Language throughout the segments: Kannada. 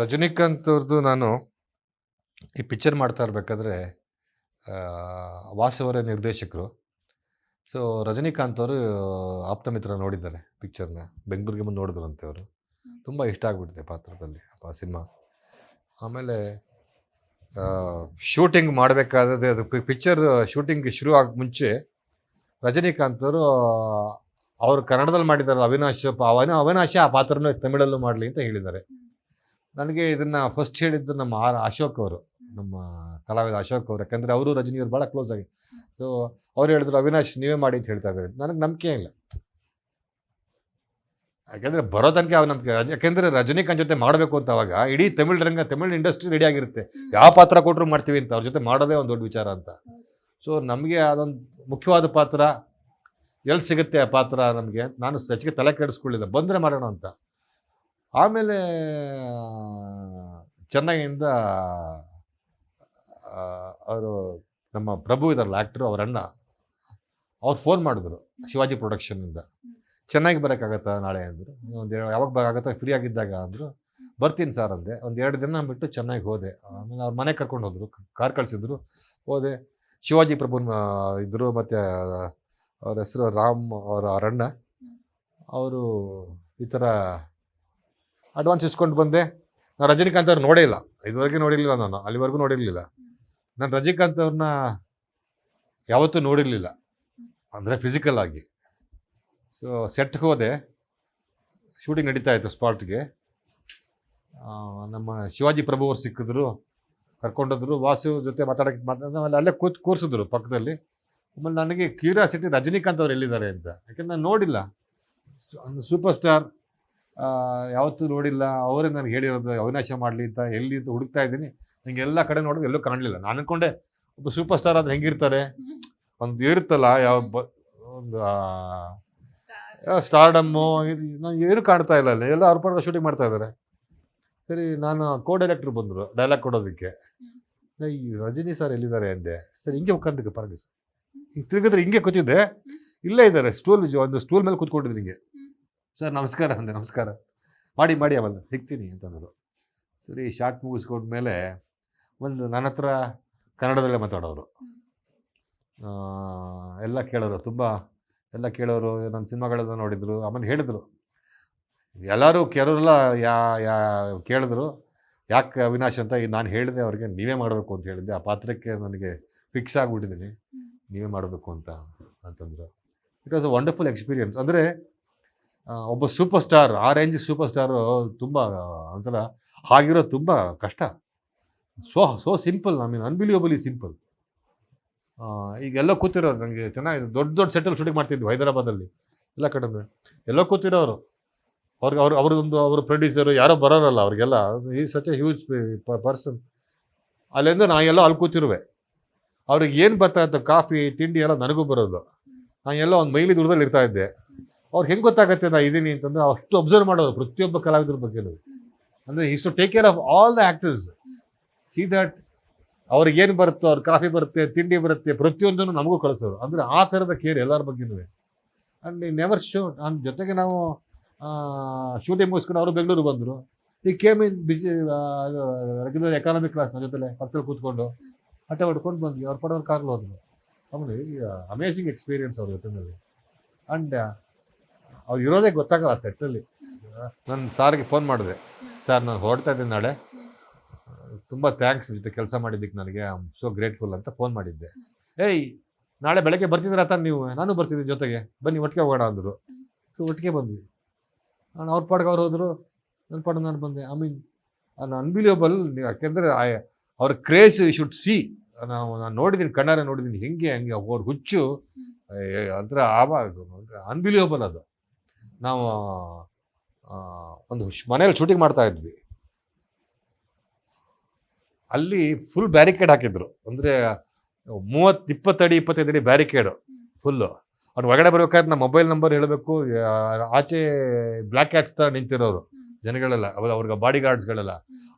ರಜನಿಕಾಂತ್ ಅವ್ರದ್ದು ನಾನು ಈ ಪಿಕ್ಚರ್ ಮಾಡ್ತಾ ಇರಬೇಕಾದ್ರೆ ವಾಸವರ ನಿರ್ದೇಶಕರು. ಸೊ ರಜನಿಕಾಂತ್ ಅವರು ಆಪ್ತ ಮಿತ್ರ ನೋಡಿದ್ದಾರೆ ಪಿಕ್ಚರ್ನ. ಬೆಂಗಳೂರಿಗೆ ಬಂದು ನೋಡಿದ್ರಂತೆ ಅವರು. ತುಂಬ ಇಷ್ಟ ಆಗಿಬಿಟ್ಟಿದೆ ಪಾತ್ರದಲ್ಲಿ ಆ ಸಿನಿಮಾ. ಆಮೇಲೆ ಶೂಟಿಂಗ್ ಮಾಡಬೇಕಾದ್ರೆ ಅದು ಪಿಕ್ಚರ್ ಶೂಟಿಂಗ್ ಶುರು ಆಗ ಮುಂಚೆ ರಜನಿಕಾಂತ್ ಅವರು ಅವರು ಕನ್ನಡದಲ್ಲಿ ಮಾಡಿದ್ದಾರೆ ಅವಿನಾಶ್ ಅವನ ಅವಿನಾಶ ಆ ಪಾತ್ರನ ತಮಿಳಲ್ಲೂ ಮಾಡಲಿ ಅಂತ ಹೇಳಿದ್ದಾರೆ. ನನಗೆ ಇದನ್ನು ಫಸ್ಟ್ ಹೇಳಿದ್ದು ನಮ್ಮ ಆರ್ ಅಶೋಕ್ ಅವರು ನಮ್ಮ ಕಲಾವಿದ ಅಶೋಕ್ ಅವರು. ಯಾಕಂದರೆ ಅವರು ರಜನಿಯವರು ಭಾಳ ಕ್ಲೋಸ್ ಆಗಿ. ಸೊ ಅವ್ರು ಹೇಳಿದ್ರು ಅವಿನಾಶ್ ನೀವೇ ಮಾಡಿ ಅಂತ ಹೇಳ್ತಾ ಇದ್ದಾರೆ. ನನಗೆ ನಂಬಿಕೆ ಇಲ್ಲ. ಯಾಕೆಂದರೆ ಬರೋ ತನಕ ಅವ್ರು ನಂಬಿಕೆ ಯಾಕೆಂದರೆ ರಜನಿಕಾಂತ್ ಜೊತೆ ಮಾಡಬೇಕು ಅಂತ ಅವಾಗ ಇಡೀ ತಮಿಳ್ ರಂಗ ತಮಿಳ್ ಇಂಡಸ್ಟ್ರಿ ರೆಡಿ ಆಗಿರುತ್ತೆ. ಯಾವ ಪಾತ್ರ ಕೊಟ್ಟರು ಮಾಡ್ತೀವಿ ಅಂತ ಅವ್ರ ಜೊತೆ ಮಾಡೋದೇ ಒಂದು ದೊಡ್ಡ ವಿಚಾರ ಅಂತ. ಸೊ ನಮಗೆ ಅದೊಂದು ಮುಖ್ಯವಾದ ಪಾತ್ರ. ಎಲ್ಲಿ ಸಿಗುತ್ತೆ ಆ ಪಾತ್ರ ನಮಗೆ? ನಾನು ಸಚಿಗೆ ತಲೆ ಕೆಡಿಸ್ಕೊಳ್ಳಿಲ್ಲ. ಬಂದರೆ ಮಾಡೋಣ ಅಂತ. ಆಮೇಲೆ ಚೆನ್ನೈಯಿಂದ ಅವರು ನಮ್ಮ ಪ್ರಭು ಇದಾರಲ್ಲ ಆ್ಯಕ್ಟ್ರು ಅವ್ರ ಅಣ್ಣ, ಅವ್ರು ಫೋನ್ ಮಾಡಿದ್ರು ಶಿವಾಜಿ ಪ್ರೊಡಕ್ಷನ್ನಿಂದ ಚೆನ್ನಾಗಿ ಬರೋಕ್ಕಾಗತ್ತಾ ನಾಳೆ? ಅಂದರು. ಒಂದು ಯಾವಾಗ ಬರೋಕ್ಕಾಗತ್ತಾ ಫ್ರೀ ಆಗಿದ್ದಾಗ ಅಂದರು. ಬರ್ತೀನಿ ಸರ್ ಅಂದೆ. ಒಂದು ಎರಡು ದಿನ ಬಿಟ್ಟು ಚೆನ್ನಾಗಿ ಹೋದೆ. ಆಮೇಲೆ ಅವ್ರ ಮನೆ ಕರ್ಕೊಂಡು ಹೋದರು. ಕಾರ್ ಕಳಿಸಿದ್ರು. ಹೋದೆ. ಶಿವಾಜಿ ಪ್ರಭು ಇದ್ದರು ಮತ್ತು, ಅವ್ರ ಹೆಸರು ರಾಮ್ ಅವರ ಅರಣ್ಣ ಅವರು ಈ ಥರ ಅಡ್ವಾನ್ಸ್ ಇಸ್ಕೊಂಡು ಬಂದೆ. ನಾನು ರಜನಿಕಾಂತ್ ಅವ್ರು ನೋಡೇ ಇಲ್ಲ. ಇದುವರೆಗೆ ನೋಡಿರಲಿಲ್ಲ ನಾನು. ಅಲ್ಲಿವರೆಗೂ ನೋಡಿರಲಿಲ್ಲ. ನಾನು ರಜನಿಕಾಂತ್ ಅವ್ರನ್ನ ಯಾವತ್ತೂ ನೋಡಿರಲಿಲ್ಲ. ಅಂದರೆ ಫಿಸಿಕಲ್ ಆಗಿ. ಸೊ ಸೆಟ್ಗೆ ಹೋದೆ. ಶೂಟಿಂಗ್ ನಡೀತಾ ಇತ್ತು ಸ್ಪಾಟ್ಗೆ ನಮ್ಮ ಶಿವಾಜಿ ಪ್ರಭು ಅವ್ರು ಸಿಕ್ಕಿದ್ರು. ಕರ್ಕೊಂಡೋದ್ರು. ವಾಸು ಜೊತೆ ಮಾತಾಡೋಕ್ಕೆ ಮಾತಾಡ ಅಲ್ಲೇ ಕೂತ್ ಕೂರಿಸಿದ್ರು ಪಕ್ಕದಲ್ಲಿ. ಆಮೇಲೆ ನನಗೆ ಕ್ಯೂರಿಯಾಸಿಟಿ ರಜನಿಕಾಂತ್ ಅವ್ರು ಎಲ್ಲಿದ್ದಾರೆ ಅಂತ. ಯಾಕೆಂದ್ರೆ ನಾನು ನೋಡಿಲ್ಲ. ಸೂಪರ್ ಸ್ಟಾರ್ ಯಾವತ್ತೂ ನೋಡಿಲ್ಲ. ಅವರೇ ನನಗೆ ಹೇಳಿರೋದು ಅವಿನಾಶ ಮಾಡಲಿ ಅಂತ ಎಲ್ಲಿ ಅಂತ ಹುಡುಕ್ತಾ ಇದ್ದೀನಿ. ನನಗೆ ಎಲ್ಲ ಕಡೆ ನೋಡಿದ್ರೆ ಎಲ್ಲೂ ಕಾಣಲಿಲ್ಲ. ನಾನು ಅನ್ಕೊಂಡೆ ಒಬ್ಬ ಸೂಪರ್ ಸ್ಟಾರ್ ಆದ್ರೆ ಹೆಂಗಿರ್ತಾರೆ? ಒಂದು ಇರುತ್ತಲ್ಲ ಯಾವ ಬ ಒಂದು ಸ್ಟಾರ್ಡಮ್ಮು ನಾನು ಏನು ಕಾಣ್ತಾ ಇಲ್ಲ ಅಲ್ಲಿ. ಎಲ್ಲ ಅವ್ರ ಪರ ಶೂಟಿಂಗ್ ಮಾಡ್ತಾ ಇದ್ದಾರೆ ಸರಿ ನಾನು ಕೋ ಡೈರೆಕ್ಟ್ರ್ ಬಂದರು ಡೈಲಾಗ್ ಕೊಡೋದಕ್ಕೆ. ಈ ರಜನಿ ಸರ್ ಎಲ್ಲಿದ್ದಾರೆ ಅಂದೆ. ಸರ್ ಹಿಂಗೆ ಉಕ್ಕಂತಕ್ಕೆ ಪರವಾಗಿ ಸರ್ ಹಿಂಗೆ ತಿರುಗಿದ್ರೆ ಹಿಂಗೆ ಕೂತಿದ್ದೆ. ಇಲ್ಲೇ ಇದ್ದಾರೆ ಸ್ಟೂಲ್ ಒಂದು ಸ್ಟೂಲ್ ಮೇಲೆ ಕೂತ್ಕೊಂಡಿದ್ರು ಹಿಂಗೆ. ಸರ್ ನಮಸ್ಕಾರ ಅಂದೆ ನಮಸ್ಕಾರ. ಮಾಡಿ ಮಾಡಿ ಆಮೇಲೆ ಸಿಗ್ತೀನಿ ಅಂತಂದರು ಸರಿ ಶಾರ್ಟ್ ಮುಗಿಸ್ಕೊಂಡ್ಮೇಲೆ ಒಂದು ನನ್ನ ಹತ್ರ ಕನ್ನಡದಲ್ಲೇ ಮಾತಾಡೋರು. ಎಲ್ಲ ಕೇಳೋರು ತುಂಬ ಎಲ್ಲ ಕೇಳೋರು ನನ್ನ ಸಿನಿಮಾಗಳೆಲ್ಲ ನೋಡಿದರು ಆಮೇಲೆ ಹೇಳಿದರು. ಎಲ್ಲರೂ ಕೆಲವರೆಲ್ಲ ಯಾ ಯಾ ಕೇಳಿದ್ರು. ಯಾಕೆ ಅವಿನಾಶ್ ಅಂತ ಈಗ ನಾನು ಹೇಳಿದೆ ಅವ್ರಿಗೆ ನೀವೇ ಮಾಡಬೇಕು ಅಂತ ಹೇಳಿದ್ದೆ. ಆ ಪಾತ್ರಕ್ಕೆ ನನಗೆ ಫಿಕ್ಸ್ ಆಗಿಬಿಟ್ಟಿದ್ದೀನಿ. ನೀವೇ ಮಾಡಬೇಕು ಅಂತ ಅಂತಂದರು. It was a wonderful experience ಅಂದರೆ ಒಬ್ಬ ಸೂಪರ್ ಸ್ಟಾರ್ ಆ ರೇಂಜ್ ಸೂಪರ್ ಸ್ಟಾರು ತುಂಬ ಒಂಥರ ಹಾಗಿರೋ ತುಂಬ ಕಷ್ಟ. So so simple I mean unbelievably simple ಈಗೆಲ್ಲ ಕೂತಿರೋದು ನನಗೆ ಚೆನ್ನಾಗಿದೆ ದೊಡ್ಡ ದೊಡ್ಡ ಸೆಟಲ್ ಶೂಟಿಂಗ್ ಮಾಡ್ತಿದ್ವಿ ಹೈದರಾಬಾದಲ್ಲಿ. ಎಲ್ಲ ಕಡೆ ಎಲ್ಲ ಕೂತಿರೋರು. ಅವ್ರಿಗೆ, ಅವ್ರು, ಅವ್ರದ್ದೊಂದು, ಅವರು ಪ್ರೊಡ್ಯೂಸರು ಯಾರೋ ಬರೋರಲ್ಲ ಅವ್ರಿಗೆಲ್ಲ. ಈ ಸಚ್ ಎ ಹ್ಯೂಜ್ ಪರ್ಸನ್ ಅಲ್ಲಿಂದ ನಾ ಎಲ್ಲ ಅಲ್ಲಿ ಕೂತಿರುವೆ. ಅವ್ರಿಗೆ ಏನು ಬರ್ತಾ ಇತ್ತು, ಕಾಫಿ, ತಿಂಡಿ ಎಲ್ಲ ನನಗೂ ಬರೋದು. ನಾನು ಎಲ್ಲ ಒಂದು ಮೈಲಿ ದುಡ್ದಲ್ಲಿ ಇರ್ತಾ ಇದ್ದೆ. ಅವ್ರಿಗೆ ಹೆಂಗೆ ಗೊತ್ತಾಗುತ್ತೆ ನಾ ಇದ್ದೀನಿ ಅಂತಂದ್ರೆ ಅಷ್ಟು ಅಬ್ಸರ್ವ್ ಮಾಡೋದು ಪ್ರತಿಯೊಬ್ಬ ಕಲಾವಿದರ ಬಗ್ಗೆ ಅಂದರೆ is to take care of all the actors see that ಅವ್ರಿಗೆ ಏನು ಬರುತ್ತೋ, ಅವ್ರ ಕಾಫಿ ಬರುತ್ತೆ, ತಿಂಡಿ ಬರುತ್ತೆ, ಪ್ರತಿಯೊಂದನ್ನು ನಮಗೂ ಕಳಿಸೋದು ಅಂದರೆ ಆ ಥರದ ಕೇರ್ ಎಲ್ಲರ ಬಗ್ಗೆನೂ ಆ್ಯಂಡ್ ನೆವರ್ ಶೋ ನನ್ನ ಜೊತೆಗೆ ನಾವು ಶೂಟಿಂಗ್ ಮುಗಿಸ್ಕೊಂಡು ಅವರು ಬೆಂಗಳೂರು ಬಂದರು. ಈ ಕೇಮ್ ಇನ್ ಬಿಸಿ ರೆಗ್ಯುಲರ್ ಎಕಾನಮಿಕ್ ಕ್ಲಾಸ್ ನನ್ನ ಜೊತೆಲೆ, ಪಕ್ಕದಲ್ಲಿ ಕೂತ್ಕೊಂಡು ಹಠ ಹೊಡ್ಕೊಂಡು ಬಂದ್ವಿ. ಅವ್ರ ಪಡೋರು ಕಾರ್ಲು ಹೋದ್ರು. ಆಮೇಲೆ ಅಮೇಸಿಂಗ್ ಎಕ್ಸ್ಪೀರಿಯನ್ಸ್ ಅವ್ರ ಜೊತೆ ಆ್ಯಂಡ್ ಅವ್ರು ಇರೋದೇ ಗೊತ್ತಾಗಲ್ಲ ಸೆಟ್ಟಲ್ಲಿ. ನನ್ನ ಸಾರಿಗೆ ಫೋನ್ ಮಾಡಿದೆ. ಸರ್, ನಾನು ಹೊರಡ್ತಾ ಇದ್ದೀನಿ ನಾಳೆ. ತುಂಬ ಥ್ಯಾಂಕ್ಸ್ ಜೊತೆ ಕೆಲಸ ಮಾಡಿದ್ದಕ್ಕೆ ನನಗೆ. ಐ ಆಮ್ ಸೋ ಗ್ರೇಟ್ಫುಲ್ ಅಂತ ಫೋನ್ ಮಾಡಿದ್ದೆ. ಏಯ್, ನಾಳೆ ಬೆಳಗ್ಗೆ ಬರ್ತಿದ್ದೀರಾ ತಾನು ನೀವು? ನಾನು ಬರ್ತಿದ್ದೀನಿ ಜೊತೆಗೆ. ಬನ್ನಿ, ಒಟ್ಟಿಗೆ ಹೋಗೋಣ ಅಂದರು. ಸೊ ಒಟ್ಟಿಗೆ ಬಂದ್ವಿ. ನಾನು ಅವ್ರ ಪಾಡ್ಗೆ ಅವ್ರು ಹೋದರು. ನನ್ನ ಪಾಡ್ಗೆ ನಾನು ಬಂದೆ. ಐ ಮೀನ್ ಅನ್ ನೀವು ಯಾಕೆಂದರೆ ಅವ್ರ ಕ್ರೇಸ್ ಶುಡ್ ಸಿ ನಾವು, ನಾನು ನೋಡಿದ್ದೀನಿ ಕಣ್ಣಾರೆ ನೋಡಿದ್ದೀನಿ ಹೆಂಗೆ, ಹಂಗೆ, ಅವ್ರ ಹುಚ್ಚು. ಅಂದ್ರೆ ಆವಾಗ ಅನ್ಬಿಲಿಯಬಲ್ ಅದು. ನಾವು ಒಂದು ಮನೇಲಿ ಶೂಟಿಂಗ್ ಮಾಡ್ತಾ ಇದ್ವಿ. ಅಲ್ಲಿ ಫುಲ್ ಬ್ಯಾರಿಕೇಡ್ ಹಾಕಿದ್ರು. ಅಂದರೆ ಮೂವತ್ತು ಇಪ್ಪತ್ತಡಿ ಇಪ್ಪತ್ತೈದು ಅಡಿ ಬ್ಯಾರಿಕೇಡು ಫುಲ್ಲು ಅವ್ನು ಒಳಗಡೆ ಬರ್ಬೇಕಾದ್ರೆ ನಮ್ಮ ಮೊಬೈಲ್ ನಂಬರ್ ಹೇಳಬೇಕು. ಆಚೆ ಬ್ಲ್ಯಾಕ್ ಕ್ಯಾಟ್ಸ್ ಥರ ನಿಂತಿರೋರು ಜನಗಳೆಲ್ಲ ಅವ್ರಿಗೆ ಬಾಡಿ ಗಾರ್ಡ್ಸ್ಗಳೆಲ್ಲ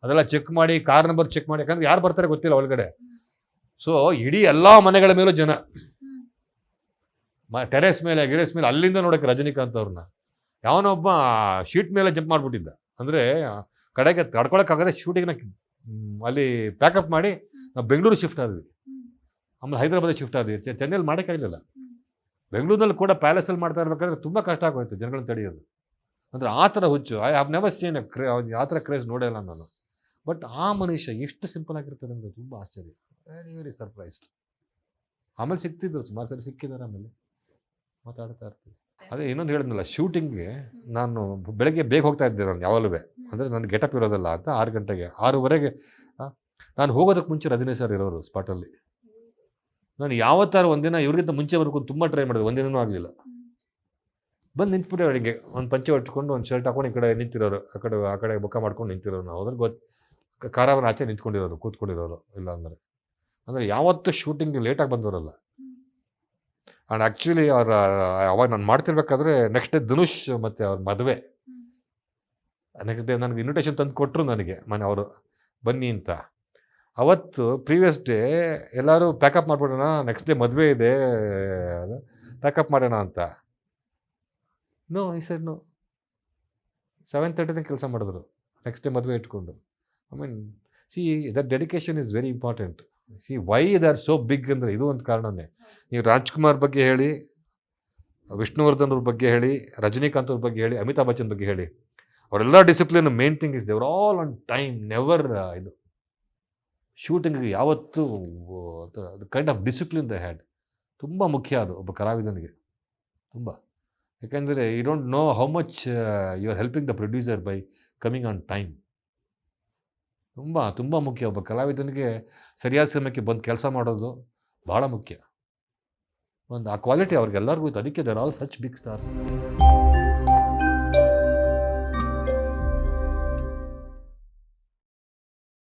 ಅದೆಲ್ಲ ಚೆಕ್ ಮಾಡಿ ಕಾರ್ ನಂಬರ್ ಚೆಕ್ ಮಾಡಿ ಯಾಕಂದ್ರೆ ಯಾರು ಬರ್ತಾರೆ ಗೊತ್ತಿಲ್ಲ ಒಳಗಡೆ. ಸೊ ಇಡೀ ಎಲ್ಲ ಮನೆಗಳ ಮೇಲೂ ಜನ. ಟೆರೆಸ್ ಮೇಲೆ ಗಿರೇಸ್ ಮೇಲೆ ಅಲ್ಲಿಂದ ನೋಡಕ್ಕೆ ರಜನಿಕಾಂತ್ ಅವ್ರನ್ನ. ಯಾವನೊಬ್ಬ ಶೀಟ್ ಮೇಲೆ ಜಂಪ್ ಮಾಡಿಬಿಟ್ಟಿದ್ದ. ಅಂದರೆ, ಕಡೆಗೆ ತಡ್ಕೊಳಕ್ಕಾಗದೆ ಶೂಟಿಂಗ್ನ ಅಲ್ಲಿ ಪ್ಯಾಕಪ್ ಮಾಡಿ ನಾವು ಬೆಂಗಳೂರು ಶಿಫ್ಟ್ ಆದ್ವಿ. ಆಮೇಲೆ ಹೈದರಾಬಾದ್ ಶಿಫ್ಟ್ ಆದ್ವಿ. ಚೆನ್ನೈಲಿ ಮಾಡೋಕ್ಕಾಗಲಿಲ್ಲ ಬೆಂಗಳೂರಿನಲ್ಲಿ ಕೂಡ ಪ್ಯಾಲೇಸಲ್ಲಿ ಮಾಡ್ತಾ ಇರಬೇಕಾದ್ರೆ ತುಂಬ ಕಷ್ಟ ಆಗೋಯ್ತು ಜನಗಳನ್ನ ತಡೆಯೋದು. ಅಂದರೆ ಆ ಥರ ಹುಚ್ಚು. ಐ ಹ್ಯಾವ್ ನೆವರ್ ಸೀನ್ ಕ್ರೇ ಆ ಥರ ಕ್ರೇಜ್ ನೋಡಿಲ್ಲ ನಾನು. ಬಟ್ ಆ ಮನುಷ್ಯ ಎಷ್ಟು ಸಿಂಪಲ್ ಆಗಿರ್ತಾರೆ ಅಂದರೆ ತುಂಬ ಆಶ್ಚರ್ಯ. ವೆರಿ ವೆರಿ ಸರ್ಪ್ರೈಸ್ಡ್ ಆಮೇಲೆ ಸಿಕ್ತಿದ್ರು. ಸುಮಾರು ಸರಿ ಸಿಕ್ಕಿದ್ದಾರೆ ಆಮೇಲೆ. ಮಾತಾಡ್ತಾ ಇರ್ತೀವಿ. ಅದೇ ಇನ್ನೊಂದು ಹೇಳಿದ್ನಲ್ಲ ಶೂಟಿಂಗ್ಗೆ ನಾನು ಬೆಳಗ್ಗೆ ಬೇಗ ಹೋಗ್ತಾ ಇದ್ದೆ ನಾನು ಯಾವಾಗಲೂ. ಅಂದರೆ ನನ್ನ ಗೆಟಪ್ ಇರೋದಲ್ಲ ಅಂತ ಆರು ಗಂಟೆಗೆ ಆರೂವರೆಗೆ ನಾನು ಹೋಗೋದಕ್ಕೆ ಮುಂಚೆ ರಜನಿ ಸರ್ ಇರೋರು ಸ್ಪಾಟಲ್ಲಿ ನಾನು ಯಾವತ್ತಾರು ಒಂದಿನ ಇವ್ರಿಗಿಂತ ಮುಂಚೆ ಬರ್ಕೊಂಡು ತುಂಬ ಟ್ರೈ ಮಾಡಿದೆ ಒಂದಿನೂ ಆಗಲಿಲ್ಲ. ಬಂದು ನಿಂತ್ಬಿಟ್ಟೆ ಅವರಿಗೆ ಒಂದು ಪಂಚೆ ಹೊಟ್ಕೊಂಡು ಒಂದು ಶರ್ಟ್ ಹಾಕೊಂಡು ಈ ಕಡೆ ನಿಂತಿರೋರು ಆ ಕಡೆ ಆ ಕಡೆ ಬುಕ್ಕ ಮಾಡ್ಕೊಂಡು ನಿಂತಿರೋರು ನಾವು. ಅದ್ರ ಗೊತ್ತು ಕಾರವನ್ನ ಆಚೆ ನಿಂತ್ಕೊಂಡಿರೋರು ಕೂತ್ಕೊಂಡಿರೋರು ಇಲ್ಲ ಅಂದರೆ. ಅಂದರೆ ಯಾವತ್ತೂ ಶೂಟಿಂಗ್ ಲೇಟಾಗಿ ಬಂದವರಲ್ಲ. ಆ್ಯಂಡ್ ಆ್ಯಕ್ಚುಲಿ ಅವ್ರ ಅವಾಗ ನಾನು ಮಾಡ್ತಿರ್ಬೇಕಾದ್ರೆ ನೆಕ್ಸ್ಟ್ ಡೇ ಧನುಷ್ ಮತ್ತು ಅವ್ರ ಮದುವೆ. ನೆಕ್ಸ್ಟ್ ಡೇ ನನಗೆ ಇನ್ವಿಟೇಷನ್ ತಂದು ಕೊಟ್ಟರು ನನಗೆ ಮನೆ ಅವರು ಬನ್ನಿ ಅಂತ. ಅವತ್ತು ಪ್ರೀವಿಯಸ್ ಡೇ ಎಲ್ಲರೂ ಪ್ಯಾಕಪ್ ಮಾಡಿಬಿಡೋಣ ನೆಕ್ಸ್ಟ್ ಡೇ ಮದುವೆ ಇದೆ ಅದು ಪ್ಯಾಕಪ್ ಮಾಡೋಣ ಅಂತ. ನೋ ಈ ಸೈಡ್ ನೋ ಸೆವೆನ್ ತರ್ಟಿನ ಕೆಲಸ ಮಾಡಿದ್ರು ನೆಕ್ಸ್ಟ್ ಡೇ ಮದುವೆ ಇಟ್ಕೊಂಡು. I mean see that dedication is very important see why they are so big ಅಂದರೆ ಇದು ಒಂದು ಕಾರಣನೇ. ನೀವು ರಾಜ್ಕುಮಾರ್ ಬಗ್ಗೆ ಹೇಳಿ ವಿಷ್ಣುವರ್ಧನ್ ಅವ್ರ ಬಗ್ಗೆ ಹೇಳಿ ರಜನಿಕಾಂತ್ ಅವ್ರ ಬಗ್ಗೆ ಹೇಳಿ ಅಮಿತಾಬ್ ಬಚ್ಚನ್ ಬಗ್ಗೆ ಹೇಳಿ ಅವರೆಲ್ಲ discipline main thing is they were all on time never ಇದು. ಶೂಟಿಂಗಿಗೆ ಯಾವತ್ತೂ kind of discipline they had ತುಂಬ ಮುಖ್ಯ ಅದು ಒಬ್ಬ ಕಲಾವಿದನಿಗೆ. ತುಂಬ. ಯಾಕೆಂದರೆ you don't know how much you are helping the producer by coming on time ತುಂಬ ತುಂಬ ಮುಖ್ಯ ಒಬ್ಬ ಕಲಾವಿದನಿಗೆ ಸರಿಯಾದ ಸಮಯಕ್ಕೆ ಬಂದು ಕೆಲಸ ಮಾಡೋದು ಭಾಳ ಮುಖ್ಯ. ಒಂದು ಆ ಕ್ವಾಲಿಟಿ ಅವ್ರಿಗೆಲ್ಲರಿಗೂ ಇತ್ತು. ಅದಕ್ಕೆ they're all such big stars